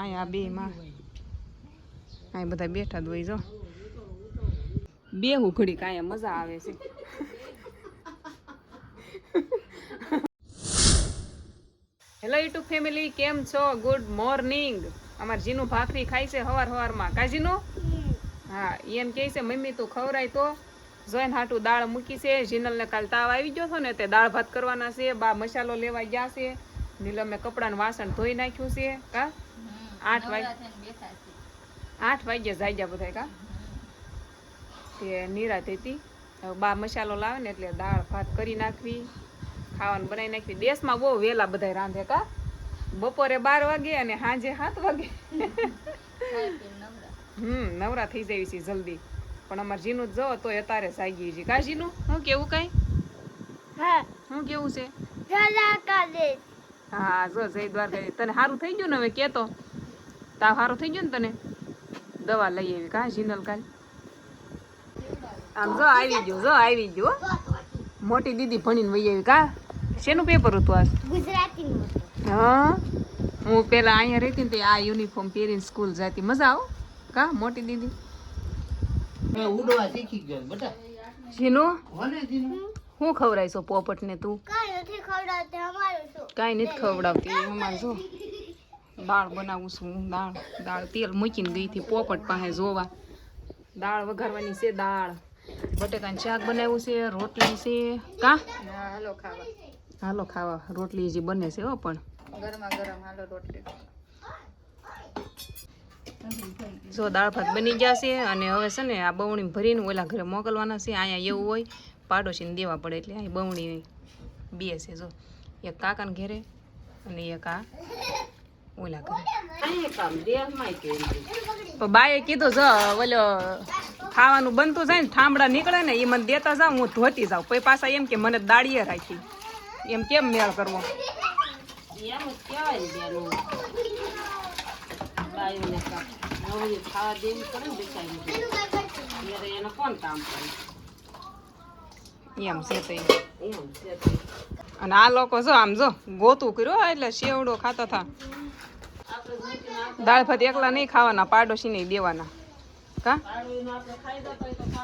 અહીંયા બે અહીં બધા બેઠા દોઈ જો. બે ઘડી કાંઈ મજા આવે છે. હેલો યુટ્યુબ ફેમિલી કેમ છો? ગુડ મોર્નિંગ અમાર જીનું ભાખરી ખાય છે હવાર હવારમાં. કા જીનું? હા, એમ કહે છે, મમ્મી, તું ખવરાય તો. જોઈને હાટું દાળ મૂકી છે. જીનલને કાલ તાવ આવી ગયો હતો ને, તે દાળ ભાત કરવાના છે. બા મસાલો લેવા ગયા છે. નીલમે કપડાનું વાસણ ધોઈ નાખ્યું છે. કા? આઠ વાગે આઠ વાગ્યા જાગ્યા બધા કા? તે નિરાત હતી બા મસાલો લાવે ને એટલે દાળ ભાત કરી નાખવી ખાવાનું બનાવી નાખવી. દેશમાં બહુ વહેલા બધા રાંધે કા? બપોરે બાર વાગે અને સાંજે સાત વાગે. હમ નવરા થઈ જાય છે જલ્દી. પણ અમારે જીનું જ જો તોય અત્યારે જાગી છે કા જીનું? હું કેવું કઈ? હા. હું કેવું છે? હા જો જય દ્વારકા તને સારું થઈ ગયું ને હવે? કેતો તાવ સારો થઈ ગયો ને તને? દવા લઈ આવી કા? જીનલ કાલ? આમ જો આવી ગયો જો આવી ગયો. મોટી દીદી ભણીને વહી આવી કા? શેનું પેપર હતું આજ? ગુજરાતી હા? હું પેલા અહીંયા રહેતી ને તે આ યુનિફોર્મ પહેરીને સ્કૂલ જતી. મજા આવો? કા મોટી દીદી? મેં ઉડવા શીખી ગયો બેટા. જીનું? હું ખવડાવીશ પોપટ ને તું? કાંઈ નથી ખવડાવતી અમારું શું? કાંઈ નથી ખવડાવતી અમારું જો દાળ બનાવું છું હું દાળ. દાળ તેલ મૂકીને ગઈ હતી પોપટ પાસે જોવા. દાળ વઘારવાની છે દાળ. બટેકાનું શાક બનાવ્યું છે રોટલી છે. કા? હાલો ખાવા. હાલો ખાવા. રોટલી હજી બને છે હો પણ. ગરમા ગરમ હાલો રોટલી. જો દાળ ભાત બની ગયા છે અને હવે છે ને આ બવણી ભરીને ઓલા ઘરે મોકલવાના છે. અહીંયા એવું હોય પાડોશીને દેવા પડે એટલે અહીં બવણી બે છે જો એક કાકાને ઘેરે અને એક આ. ઓલા કરે. તો બાએ કીધું જો ઓલો ખાવાનું બનતું જાય ને ઠામડા નીકળે ને એ મને દેતા જાવ હું ધોતી જાઉં. પછી પાછા એમ કે મને દાળીએ રાખી. એમ કેમ મેળ કરવો? એમ છે અને આ લોકો જો આમ જો ગોતું કર્યો એટલે શેવડો ખાતા થા દાળ ભાત એકલા નહીં ખાવાના પાડોશી નહીં દેવાના. કા?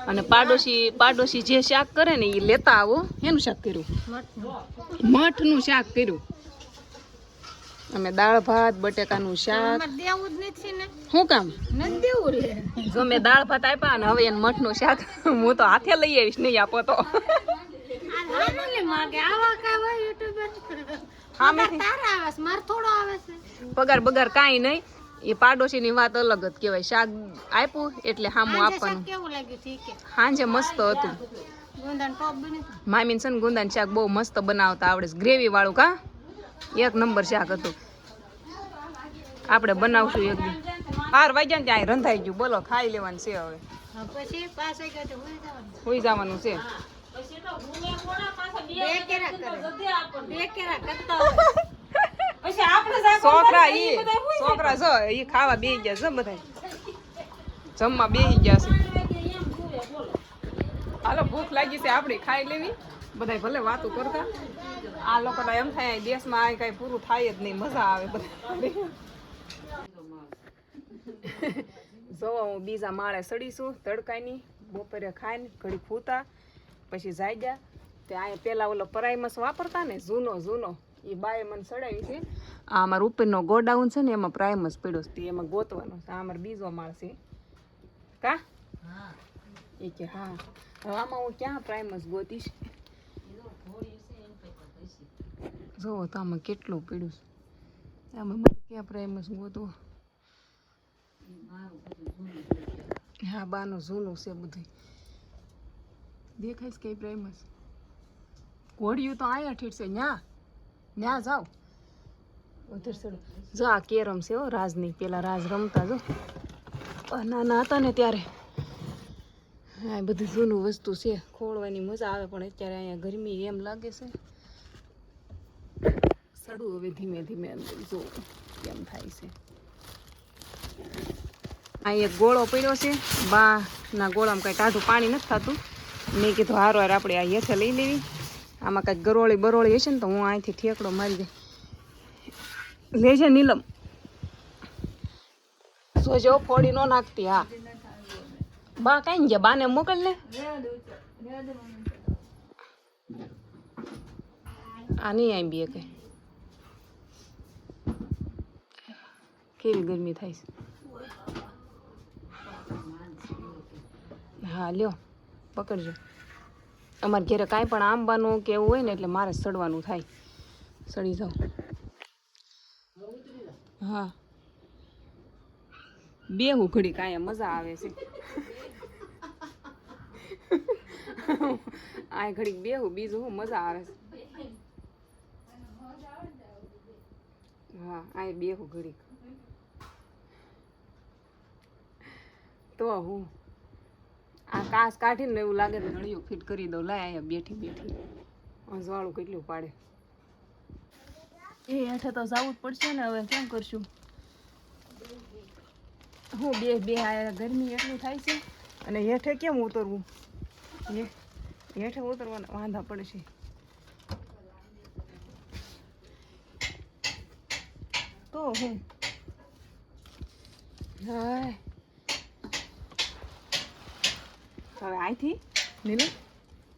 અને પાડોશી પાડોશી જે શાક કરે ને એ લેતા આવો. એનું શાક કર્યું? મઠનું શાક કર્યું. અમે દાળ ભાત બટેકાનું શાક. દેવું જ નથી ને. શું કામ? નથી દેવું રે જો મેં દાળ ભાત આપ્યા અને હવે એને મઠનું શાક. હું તો હાથે લઈ આવીશ નહીં આપો તો. પગાર બગાર કાંઈ નહીં. એ પાડોશીની વાત અલગ જ કહેવાય. શાક આપ્યું એટલે હામું આપવાનું. સાંજે મસ્ત હતું. મામીન છે ને ગુંદાન શાક બહુ મસ્ત બનાવતા આવડે છે. ગ્રેવી વાળું કા? એક નંબર શાક હતું. આપણે બનાવશું એક દી. બાર વાગ્યા ને ત્યાં રંધાઈ ગયું. બોલો ખાઈ લેવાનું છે હવે. હોઈ જવાનું. છે. બે કેરા કરે. કેરા કરતા છોકરા ઈ છોકરા જો ઈ ખાવા બેહી ગયા છે બધા જમવા બેહી ગયા છે. હાલો ભૂખ લાગી છે આપણે ખાઈ લેવી. બધા ભલે વાતો કરતા. આ લોકોને એમ થાય દેશમાં આ કઈ પૂરું થાય જ નહીં મજા આવે બધા. જો હું બીજા માળે સડીશું તડકાની બપોરે ખાઈને ઘડી ફૂતા પછી જાગ્યા. તે અહીંયા પેલા ઓલો પરાઈમસ વાપરતા ને જૂનો જૂનો. એ બાએ મને સડાવી છે. આ અમારો ઉપરનો ગોડાઉન છે ને એમાં પ્રાઇમસ પડ્યો છે. એમાં ગોતવાનો છે. આ અમારો બીજો માળ છે. કા? એ કે હા. હવે આમાં હું ક્યાં પ્રાઇમસ ગોતીશ? જોવો તો આમાં કેટલું પડ્યું છે. આમાં મારે ક્યાં પ્રાઇમસ ગોતવો? હા બાનું જૂનું છે બધું દેખાય છે કઈ પ્રાઇમસ ઘોડિયું તો અહીંયા ઠીક છે ન્યા? ન્યા જાઓ. જો આ કેરમ છે હો, રાજની પેલા રાજ રમતા જો. નાના હતા ને ત્યારે. હા બધું જૂનું વસ્તુ છે, ખોળવાની મજા આવે પણ અત્યારે અહીંયા ગરમી એમ લાગે છે. સડું હવે ધીમે ધીમે અંદર, જો કેમ થાય છે. આ એક ગોળો પડ્યો છે બા ના ગોળામાં કાંઈ ટાઢું પાણી નથી થતું. મેં કીધું હારો હાર આપણે આ હેઠે લઈ લેવી. આમાં કાંઈક ગરોળી બરોળી હશે ને તો હું અહીંથી ઠેકડો મારી દે લેજે નીલમ. સોજો ફોડી નો નાખતી, હા. બા, કઈ ને બાને મોકલ ને. આ નહીં આવી બે કઈ કેવી ગરમી થાય છે. હા, લ્યો, પકડજો. અમારે ઘરે કાંઈ પણ આંબાનું કે એવું હોય ને એટલે મારે સડવાનું થાય. સડી જાઉં. હા. બે ઘડી કાંઈ મજા આવે છે. આ ઘડીક બે હું બીજું હું મજા આવે છે. હા આ બે હું ઘડીક. તો હું આ કાચ કાઢીને એવું લાગે તો નળિયું ફિટ કરી દઉં. લાય અહીંયા બેઠી બેઠી. અજવાળું કેટલું પાડે. એ હેઠે તો જવું જ પડશે ને, હવે કેમ કરશું? હું બે બે આ ગરમી એટલી થાય છે અને હેઠે કેમ ઉતરવું? હે- હેઠે ઉતરવાના વાંધા પડશે તો હું. હાય. હવે અહીંથી નીલુ,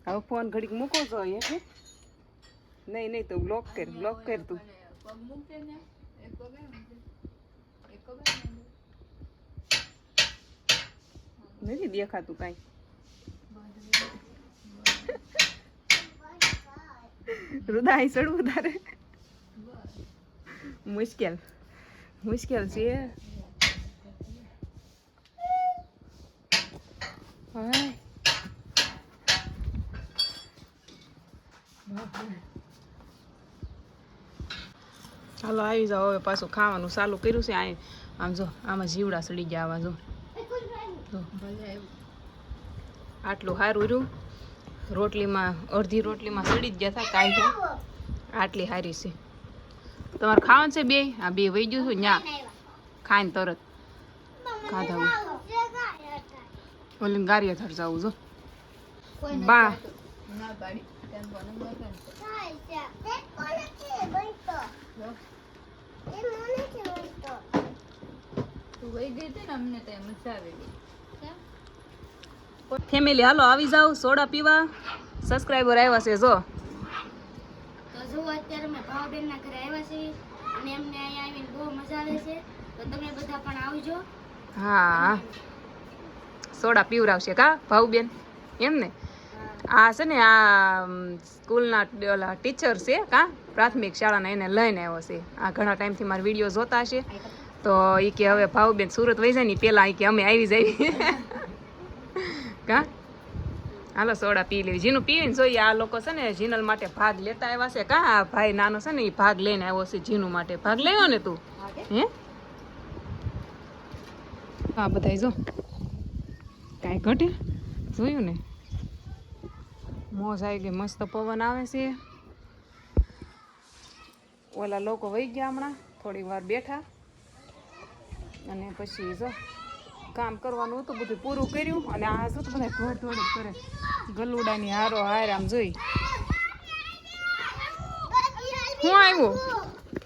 હવે ફોન ઘડીક મૂકો છો. હેઠે નહીં નહીં, તો બ્લોક કર બ્લોક કર તું. નથી દેખાતું કાંઈ. રુદા ચડવું તારે? મુશ્કેલ. મુશ્કેલ છે. હાલો આવી જાઓ હવે પાછું ખાવાનું ચાલુ કર્યું છે અહીં આમ જો, આમાં જીવડા સડી ગયા આવા જો. આટલું સારું રહ્યું. રોટલીમાં, અડધી રોટલીમાં સડી જ ગયા હતા કાઢ્યા આટલી સારી છે. તમારે ખાવાનું છે બે? આ બે વહી ગયું છું ન્યા. ખાઈને તરત. ખાધા. ઓલી ગાડીએ થર જાવું જો. બા. ફેમિલી હાલો આવી જાઓ સોડા પીવા. સબસ્ક્રાઈબર આવ્યા છે જો. તો જો અત્યારે અમે ભાવબેનના ઘરે આવ્યા છીએ અને એમને અહીંયા આવીને બહુ મજા આવે છે. તો તમે બધા પણ આવજો. હા. સોડા પીવરાવશે કા? ભાઉબેન? એમ ને? આ છે ને આ સ્કૂલના ઓલા ટીચર છે કા? પ્રાથમિક શાળાના એને લઈને આવ્યો છે. આ ઘણા ટાઈમથી મારા વીડિયો જોતા હશે તો એ કે હવે ભાઉબેન સુરત વહી જાય ને પહેલાં એ કે અમે આવી જાય કા? હાલો, સોડા પી લેવી. જીનું પીવીને જોઈએ આ લોકો છે ને જીનલ માટે ભાગ લેતા આવ્યા છે કા? આ ભાઈ નાનો છે ને એ ભાગ લઈને આવ્યો છે જીનું માટે. ભાગ લેવો ને તું? હે? હા બધા જો. કાંઈ ઘટે? જોયું ને? મોજ આવી ગઈ, મસ્ત પવન આવે છે. ઓલા લોકો વહી ગયા હમણાં થોડી વાર બેઠા. અને પછી જો, કામ કરવાનું હતું, બધું પૂરું કર્યું. અને આ શું બધા ઘર થોડું કરે. ગલુડાની હારો હાર આમ જોઈ. હું આવ્યું?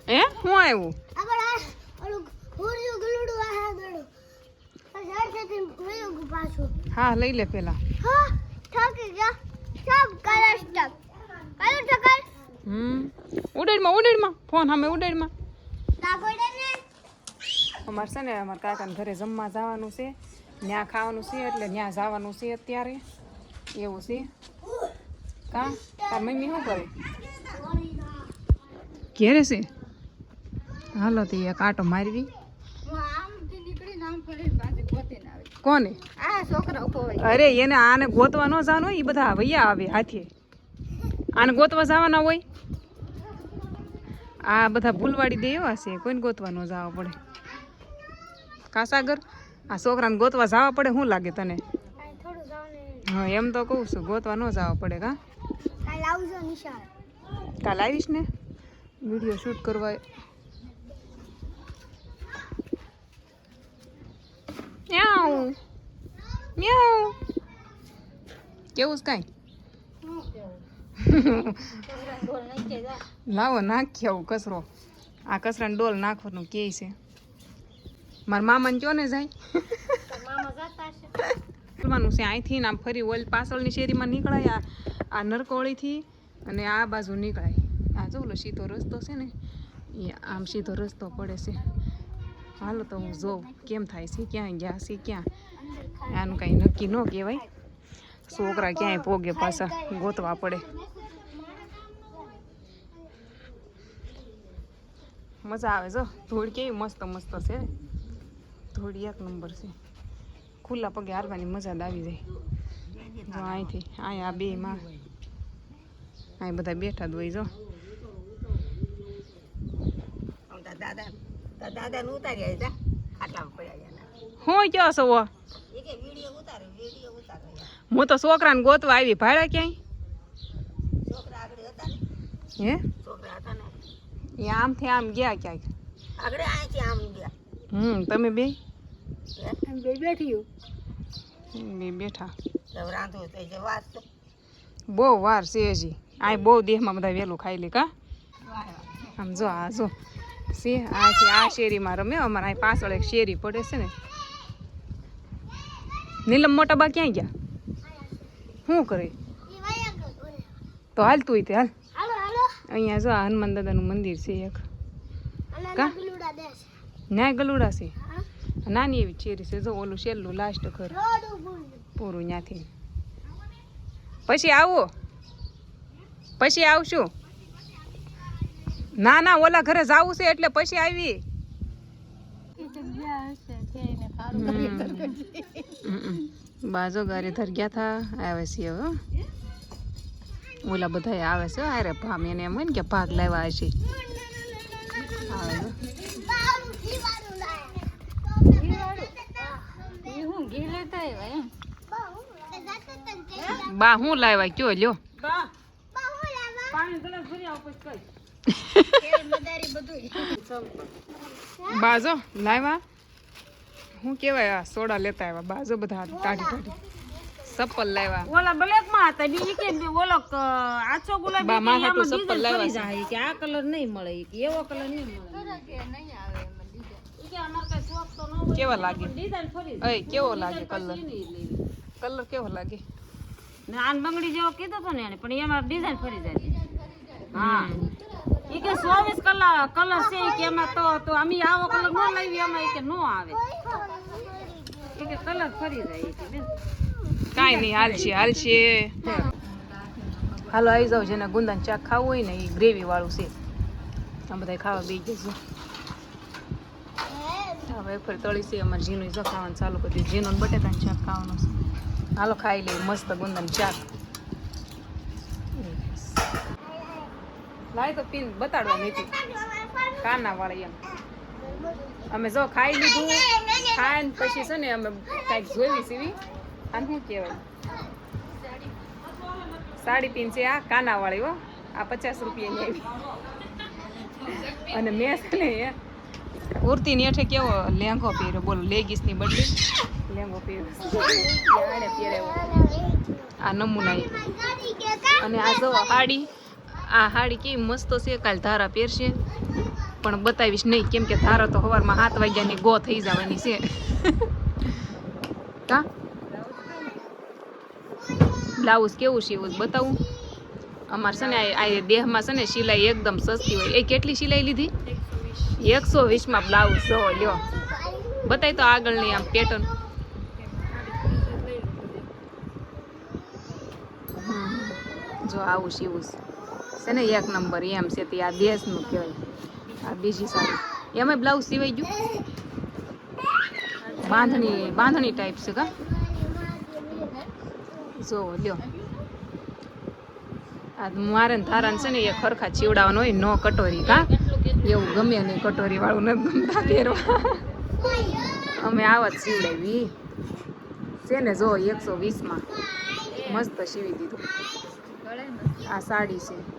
હે? હું આવ્યું આપણે આ ઓલું હુરિયું ગલુડું આ ગળું ઝાડ સાથે હા લઈ લે પેલા. હા થાકી ગયા. સબ કલર સ્ટક કલર ટકર હમ. ઉડેડમાં ઉડેડમાં. ફોન સામે ઉડેડમાં. અમારે છે ને અમારા કાકાને ઘરે જમવા જવાનું છે. ત્યાં ખાવાનું છે એટલે ત્યાં જવાનું છે અત્યારે. એવું છે. કા? તાર મમ્મી શું કરે? ઘેરે છે? હાલો તે એક આટો મારવી. કોને? આ છોકરા હોય. અરે એને આને ગોતવા ન જવાનું હોય એ બધા વૈયા આવે હાથે. આને ગોતવા જવાના હોય? આ બધા ભૂલવાડી દે એવા છે કોઈને ગોતવા ન જવા પડે. કાસાગર આ છોકરાને ગોતવા જવા પડે શું લાગે તને? હા એમ તો કહું છું ગોતવા ન જવા પડે કા? કાલ આવીશ ને? વીડિયો શૂટ કરવા મ્યાઉ મ્યાઉ કેવું છે કાંઈ લાવો નાખી આવું કચરો આ કચરાને ડોલ નાખવાનું કે છે મારા મામાને કયો ને જાય કરવાનું છે અહીંથી આમ ફરી ઓલ પાછળની શેરીમાં નીકળાય. આ આ નરકોળીથી અને આ બાજુ નીકળાય. આ જો ઓલો સીધો રસ્તો છે ને એ આમ સીધો રસ્તો પડે છે. હાલો તો હું જોઉં કેમ થાય છે ક્યાં ગયા છે ક્યાં? આનું કાંઈ નક્કી ન કહેવાય. છોકરા ક્યાંય પોગે પાછા ગોતવા પડે. મજા આવે જો. ધૂળ કેવી મસ્ત મસ્ત છે. ધૂળ એક નંબર છે. ખુલ્લા પગે હારવાની મજા જ આવી જાય. જો અહીંથી, અહીંયા આ બે માં અહીં બધા બેઠા જ હોય જો. દાદા દાદા નું જા. ખાટલામાં પડ્યા હું કયો છો વો? કે ઉતારે હું તો છોકરાને ગોતવા આવી ભાડા ક્યાંય? છોકરા હતા હે? છોકરા હતા ને? એ આમથી આમ ગયા ક્યાંક. આગળ અહીંથી આમ ગયા. હમ તમે બે? બે બેઠી બે બેઠા. તો રાંધવું થઈ જાય વાત તો બહુ વાર છે હજી. આ બહુ દેહમાં બધા વહેલું ખાઈ લે કા? આમ જો આ જો. છે આ છે આ શેરીમાં રમે અમારે અહીં પાછળ એક શેરી પડે છે ને. નીલમ મોટા બા ક્યાં ગયા? શું કરે? તો હાલ તું તે હાલ. અહીંયા જો આ હનુમાન દાદાનું મંદિર છે એક. કા? ન્યાય ગલુડા છે. નાની એવી શેરી છે જો ઓલું છેલ્લું લાસ્ટ ઘર. પૂરું ત્યાંથી. પછી આવો. પછી આવશું. ના ના ઓલા ઘરે જાવું છે એટલે પછી આવી. બાજો ગારે ધર ગયા થા આવે છે હવે. ઓલા બધા આવે છે અરે ભામ એને એમ હોય ને કે ભાગ લેવા હશે. બા હું લાવ્યા? કયો લ્યો? બા. પાણી આવો બાજો લાવ્યા? હું કેવાય આ સોડા લેતા આવ્યા. બાજો બધા ટાઢી ટાઢી સપ્પલ લાવ્યા. ઓલા બ્લેકમાં હતા બીજી કે બે ઓલો આછો ગુલાબી બા, માં હાટુ ડિઝાઇન લાવ્યા છે. જાય કે આ કલર નહીં મળે કે એવો કલર નહીં મળે. ઈ કે અમારે કઈ શોખ તો ન હોય કેવા લાગે ફરી કેવો લાગે કલર નહીં. કલર કેવો લાગે? નાન આન બંગડી જેવો કીધો તો ને પણ એમાં ડિઝાઇન ફરી જાય. હા. ઈ કે ચોવીસ કલા કલર છે કે એમાં તો તો અમે આવો કલર ન લાવી એમાં કે નો આવે. એ કે કલર ફરી જાય કે બેન. કાંઈ નહીં હાલશે હાલશે. હાલો આવી જાવ જેને ગુંદાન ચાક ખાવું હોય ને એ ગ્રેવી વાળું છે. આ બધા ખાવા બી જશે હવે ફરી તળી છે અમારે ઝીનું જો ખાવાનું ચાલુ કરી દીધું. ઝીનું ને બટેટાનું શાક ખાવાનું છે. હાલો ખાઈ લઈએ મસ્ત ગુંદાનું શાક લાય તો પીન બતાડવા નથી કાના વાળી એમ. અમે જો ખાઈ લીધું, ખાઈને પછી છે ને અમે કાંઈક જોઈ સીવી અને શું કહેવાય? સાડી પીન છે આ કાના વાળી હો. આ પચાસ રૂપિયાની આવી. અને મેં છે ને કુર્તી કુર્તીની હેઠે કેવો લેંઘો પહેર્યો? બોલો, લેગીસની બદલી. લેંઘો પહેર્યો. આને આ નમૂના. અને આ જો હાડી આ હાડી કેવી મસ્ત છે, કાલ ધારા પહેરશે. પણ બતાવીશ નહીં, કેમ કે ધારા તો સવારમાં સાત વાગ્યાની ગો થઈ જવાની છે. કા? બ્લાઉઝ કેવું એવું બતાવું. અમારે છે ને આ દેહમાં છે ને સિલાઈ એકદમ સસ્તી હોય. એ કેટલી સિલાઈ લીધી? એકસો વીસમાં બ્લાઉઝ. જો, લ્યો. બતાવી તો આગળની આમ પેટર્ન. જો આવું સીવું છે છે ને એક નંબર, એમ છે તે આ દેશનું કહેવાય. આ બીજી સાડી. એમાં બ્લાઉઝ સિવાય ગયું? બાંધણી બાંધણી ટાઈપ છે કા? જો, લ્યો. આ મારે ધારણ છે ને એ ખરખા ચીવડાવવાનો હોય નો કટોરી, કા? એવું ગમે નહીં કટોરી વાળું નથી ગમતા પહેરવા. અમે આવા જ સીવડાવી છે ને જો, એકસો વીસમાં. મસ્ત સીવી દીધું. આ સાડી છે.